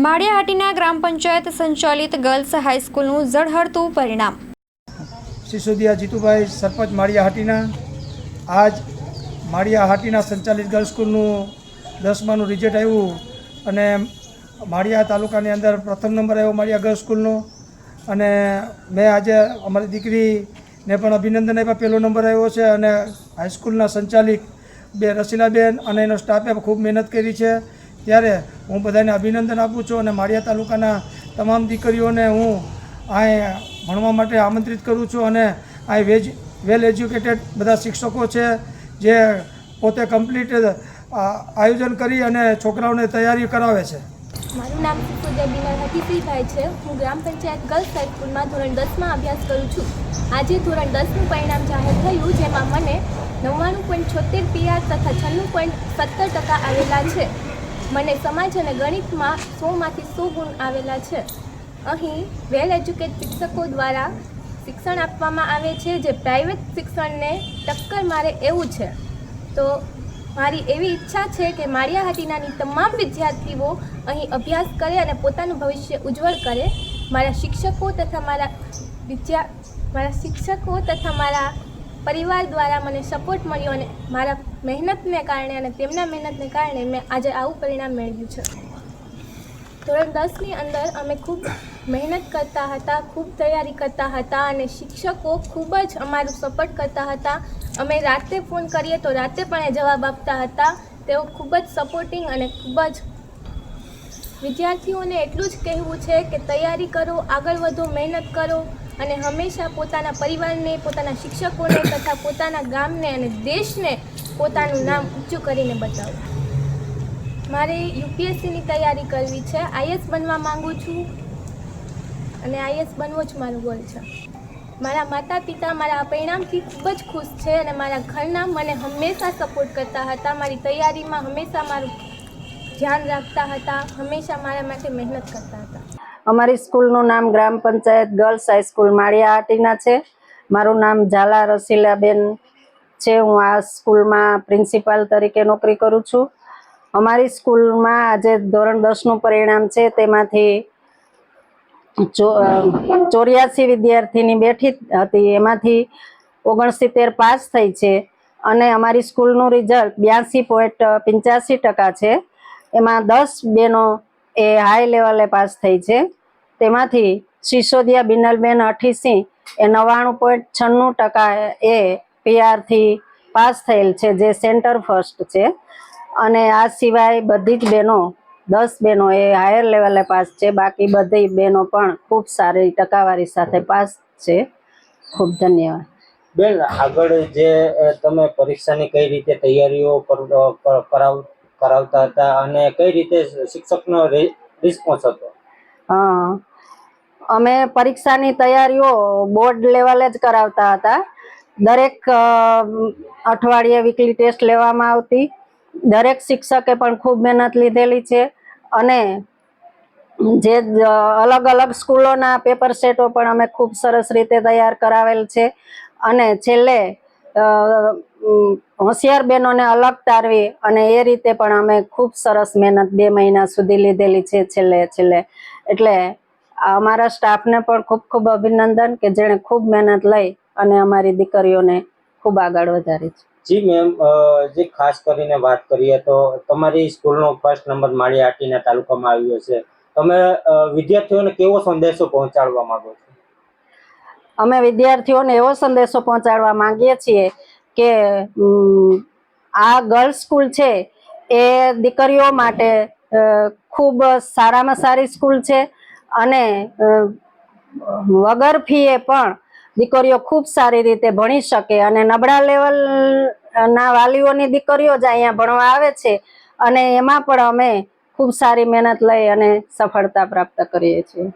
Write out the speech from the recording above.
માળિયાહાટીના ગ્રામ પંચાયત સંચાલિત ગર્લ્સ હાઈસ્કૂલનું ઝળહળતું પરિણામ. સિસોદિયા જીતુભાઈ સરપંચ માળિયાહાટીના. આજ માળિયા હાટીના સંચાલિત ગર્લ્સ સ્કૂલનું દસમાનું રિઝલ્ટ આવ્યું અને માળિયા તાલુકાની અંદર પ્રથમ નંબર આવ્યો માળિયા ગર્લ્સ સ્કૂલનો. અને મેં આજે અમારી દીકરીને પણ અભિનંદન આપ્યા. પહેલો નંબર આવ્યો છે અને હાઈસ્કૂલના સંચાલિક બે રસીલાબેન અને એનો સ્ટાફે ખૂબ મહેનત કરી છે. ત્યારે હું બધાને અભિનંદન આપું છું અને માળિયા તાલુકાના તમામ દીકરીઓને હું અહીં ભણવા માટે આમંત્રિત કરું છું અને અહીં વેજ, વેલ એજ્યુકેટેડ બધા શિક્ષકો છે જે પોતે કમ્પ્લીટ આયોજન કરી અને છોકરાઓને તૈયારી કરાવે છે. મારું નામ સિસોદિયા બિનર હકીફીભાઈ છે. હું ગ્રામ પંચાયત ગર્લ્સ હાઈસ્કૂલમાં ધોરણ દસમાં અભ્યાસ કરું છું. આજે ધોરણ દસનું પરિણામ જાહેર થયું, જેમાં મને નવ્વાણું પોઈન્ટ છોતેર પીઆર તથા છન્નું પોઈન્ટ સત્તર ટકા આવેલા છે. મને સમાજ અને ગણિતમાં સોમાંથી સો ગુણ આવેલા છે. અહીં વેલ એજ્યુકેટ શિક્ષકો દ્વારા શિક્ષણ આપવામાં આવે છે, જે પ્રાઇવેટ શિક્ષણને ટક્કર મારે એવું છે. તો મારી એવી ઈચ્છા છે કે માળિયાહાટીનાની તમામ વિદ્યાર્થીઓ અહીં અભ્યાસ કરે અને પોતાનું ભવિષ્ય ઉજ્જવળ કરે. મારા શિક્ષકો તથા મારા વિદ્યા, મારા શિક્ષકો તથા મારા પરિવાર દ્વારા મને સપોર્ટ મળ્યો અને મારા મહેનતને કારણે અને તેમના મહેનતને કારણે મેં આજે આવું પરિણામ મેળવ્યું છે. ધોરણ દસની અંદર અમે ખૂબ મહેનત કરતા હતા, ખૂબ તૈયારી કરતા હતા અને શિક્ષકો ખૂબ જ અમારું સપોર્ટ કરતા હતા. અમે રાતે ફોન કરીએ તો રાતે પણ એ જવાબ આપતા હતા. તેઓ ખૂબ જ સપોર્ટિંગ અને ખૂબ જ વિદ્યાર્થીઓને એટલું જ કહેવું છે કે તૈયારી કરો, આગળ વધો, મહેનત કરો અને હંમેશા પોતાના પરિવારને, પોતાના શિક્ષકોને તથા પોતાના ગામને અને દેશને પોતાનું નામ ઊંચું કરીને બતાવું. મારે યુપીએસસીની તૈયારી કરવી છે. આઈએસ બનવા માંગુ છું અને આઈએસ બનવો જ મારું ગોલ છે. મારા માતા પિતા મારા પરિણામથી ખૂબ જ ખુશ છે અને મારા ઘરના મને હંમેશા સપોર્ટ કરતા હતા. મારી તૈયારીમાં હંમેશા મારું ધ્યાન રાખતા હતા. હંમેશા મારા માટે મહેનત કરતા હતા. અમારી સ્કૂલનું નામ Gram Panchayat girls high school Maliya આટીના છે. મારું નામ ઝાલા રસીલાબેન છે, હું આ સ્કૂલમાં પ્રિન્સિપાલ તરીકે નોકરી કરું છું. અમારી સ્કૂલમાં આજે ધોરણ દસનું પરિણામ છે, તેમાંથી ચોર્યાસી વિદ્યાર્થીની બેઠી હતી, એમાંથી ઓગણસિત્તેર પાસ થઈ છે. અને અમારી સ્કૂલનું રિઝલ્ટ બ્યાસી પોઈન્ટ પંચ્યાસી ટકા છે. એમાં દસ બેનો એ હાઈ લેવલે પાસ થઈ છે. તેમાંથી સિસોદિયા બિનલબેન અઠીસી એ નવ્વાણું પોઈન્ટ છન્નું ટકા એ પીઆરથી પાસ થયેલ છે જે સેન્ટર ફર્સ્ટ છે. અને આ સિવાય બધી જ બહેનો દસ બહેનો એ હાયર લેવલે પાસ છે બાકી બધી બહેનો પણ ખૂબ સારી ટકાવારી સાથે પાસ છે. ખૂબ ધન્યવાદ. બેન આગળ જે તમે પરીક્ષાની કઈ રીતે તૈયારીઓ કરાવ કરાવતા હતા અને કઈ રીતે શિક્ષકનો રિસ્પોન્સ હતો? હા અમે પરીક્ષાની તૈયારીઓ બોર્ડ લેવલે જ કરાવતા હતા. દરેક અઠવાડિયે વીકલી ટેસ્ટ લેવામાં આવતી. દરેક શિક્ષકે પણ ખૂબ મહેનત લીધેલી છે અને જે અલગ અલગ સ્કૂલોના પેપર સેટો પણ અમે ખૂબ સરસ રીતે તૈયાર કરાવેલ છે. અને છેલ્લે હોશિયાર બહેનોને અલગ તારવી અને એ રીતે પણ અમે ખૂબ સરસ મહેનત બે મહિના સુધી લીધેલી છે છેલ્લે છેલ્લે. એટલે અમારા સ્ટાફને પણ ખૂબ ખૂબ અભિનંદન કે જેણે ખૂબ મહેનત લઈ અને અમારી દીકરીઓને ખૂબ આગળ વધારી છે. જી મેમ જે ખાસ કરીને વાત કરીએ તો તમારી સ્કૂલનો ફર્સ્ટ નંબર માળી આટીના તાલુકામાં આવ્યો છે. તમે વિદ્યાર્થીઓને કેવો સંદેશો પહોંચાડવા માંગો છો? અમે વિદ્યાર્થીઓને એવો સંદેશો પહોંચાડવા માંગીએ છીએ કે આ ગર્લ્સ સ્કૂલ છે એ દીકરીઓ માટે ખૂબ સારામાં સારી સ્કૂલ છે અને વગર ફીએ પણ દીકરીઓ ખૂબ સારી રીતે ભણી શકે અને નબળા લેવલ ના વાલીઓની દીકરીઓ જ અહીંયા ભણવા આવે છે. અને એમાં પણ અમે ખૂબ સારી મહેનત લઈ અને સફળતા પ્રાપ્ત કરીએ છીએ.